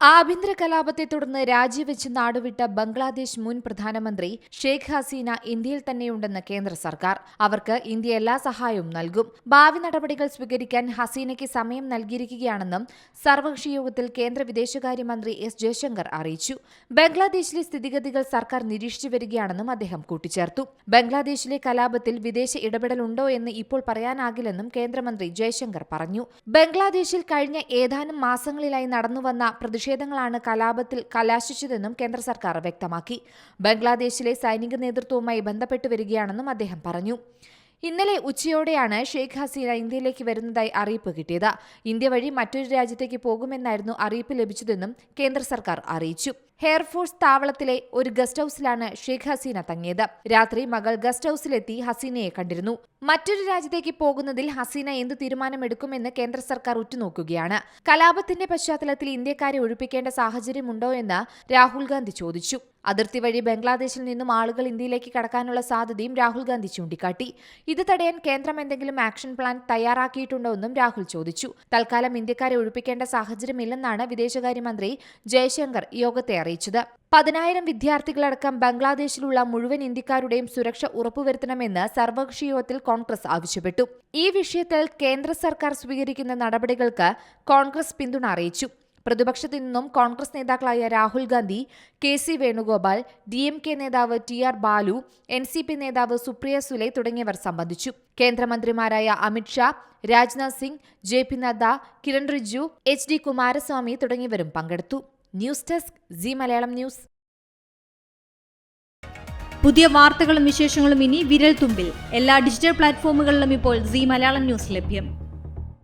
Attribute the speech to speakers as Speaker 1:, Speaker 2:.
Speaker 1: ആഭ്യന്തര കലാപത്തെ തുടർന്ന് രാജിവെച്ച് നാടുവിട്ട ബംഗ്ലാദേശ് മുൻ പ്രധാനമന്ത്രി ഷെയ്ഖ് ഹസീന ഇന്ത്യയിൽ തന്നെയുണ്ടെന്ന് കേന്ദ്ര സർക്കാർ. അവർക്ക് ഇന്ത്യ എല്ലാ സഹായവും നൽകും. ഭാവി നടപടികൾ സ്വീകരിക്കാൻ ഹസീനയ്ക്ക് സമയം നൽകിയിരിക്കുകയാണെന്നും സർവകക്ഷി യോഗത്തിൽ കേന്ദ്ര വിദേശകാര്യമന്ത്രി എസ് ജയശങ്കർ അറിയിച്ചു. ബംഗ്ലാദേശിലെ സ്ഥിതിഗതികൾ സർക്കാർ നിരീക്ഷിച്ചു വരികയാണെന്നും അദ്ദേഹം കൂട്ടിച്ചേർത്തു. ബംഗ്ലാദേശിലെ കലാപത്തിൽ വിദേശ ഇടപെടലുണ്ടോ എന്ന് ഇപ്പോൾ പറയാനാകില്ലെന്നും കേന്ദ്രമന്ത്രി ജയശങ്കർ പറഞ്ഞു. ബംഗ്ലാദേശിൽ കഴിഞ്ഞ ഏതാനും മാസങ്ങളിലായി നടന്നുവന്ന പ്രതിഷേധങ്ങളാണ് കലാപത്തിൽ കലാശിച്ചതെന്നും കേന്ദ്ര സർക്കാർ വ്യക്തമാക്കി. ബംഗ്ലാദേശിലെ സൈനിക നേതൃത്വവുമായി ബന്ധപ്പെട്ടു വരികയാണെന്നും അദ്ദേഹം പറഞ്ഞു. ഇന്നലെ ഉച്ചയോടെയാണ് ഷെയ്ഖ് ഹസീന ഇന്ത്യയിലേക്ക് വരുന്നതായി അറിയിപ്പ് കിട്ടിയത്. ഇന്ത്യ വഴി മറ്റൊരു രാജ്യത്തേക്ക് പോകുമെന്നായിരുന്നു അറിയിപ്പ് ലഭിച്ചതെന്നും കേന്ദ്ര സർക്കാർ അറിയിച്ചു. ഹെയർഫോഴ്സ് താവളത്തിലെ ഒരു ഗസ്റ്റ് ഹൌസിലാണ് ഷെയ്ഖ് ഹസീന തങ്ങിയത്. രാത്രി മകൾ ഗസ്റ്റ് ഹൌസിലെത്തി ഹസീനയെ കണ്ടിരുന്നു. മറ്റൊരു രാജ്യത്തേക്ക് പോകുന്നതിൽ ഹസീന എന്ത് തീരുമാനമെടുക്കുമെന്ന് കേന്ദ്ര സർക്കാർ ഉറ്റുനോക്കുകയാണ്. കലാപത്തിന്റെ പശ്ചാത്തലത്തിൽ ഇന്ത്യക്കാരെ ഒഴിപ്പിക്കേണ്ട സാഹചര്യമുണ്ടോ എന്ന് രാഹുൽ ഗാന്ധി ചോദിച്ചു. അതിർത്തി വഴി ബംഗ്ലാദേശിൽ നിന്നും ആളുകൾ ഇന്ത്യയിലേക്ക് കടക്കാനുള്ള സാധ്യതയും രാഹുൽ ഗാന്ധി ചൂണ്ടിക്കാട്ടി. ഇത് തടയാൻ കേന്ദ്രം എന്തെങ്കിലും ആക്ഷൻ പ്ലാൻ തയ്യാറാക്കിയിട്ടുണ്ടോ എന്നും രാഹുൽ ചോദിച്ചു. തൽക്കാലം ഇന്ത്യക്കാരെ ഒഴിപ്പിക്കേണ്ട സാഹചര്യമില്ലെന്നാണ് വിദേശകാര്യമന്ത്രി ജയശങ്കർ യോഗത്തെ അറിയിച്ചത്. പതിനായിരം വിദ്യാർത്ഥികളടക്കം ബംഗ്ലാദേശിലുള്ള മുഴുവൻ ഇന്ത്യക്കാരുടെയും സുരക്ഷ ഉറപ്പുവരുത്തണമെന്ന് സർവകക്ഷി യോഗത്തിൽ കോൺഗ്രസ് ആവശ്യപ്പെട്ടു. ഈ വിഷയത്തിൽ കേന്ദ്ര സർക്കാർ സ്വീകരിക്കുന്ന നടപടികൾക്ക് കോൺഗ്രസ് പിന്തുണ അറിയിച്ചു. പ്രതിപക്ഷത്തു നിന്നും കോൺഗ്രസ് നേതാക്കളായ Rahul Gandhi K C Venugopal D M K നേതാവ് T R Baalu N C P നേതാവ് സുപ്രിയ സുലെ തുടങ്ങിയവർ സംബന്ധിച്ചു. കേന്ദ്രമന്ത്രിമാരായ Amit Shah Rajnath Singh J P Nadda Kiren Rijiju H D Kumaraswamy തുടങ്ങിയവരും പങ്കെടുത്തു. News desk Zee Malayalam news.
Speaker 2: പുതിയ വാർത്തകളും വിശേഷങ്ങളും ഇനി വിരൽ തുമ്പിൽ എല്ലാ ഡിജിറ്റൽ പ്ലാറ്റ്ഫോമുകളിലും ഇപ്പോൾ സി മലയാളം ന്യൂസ് ലഭ്യം.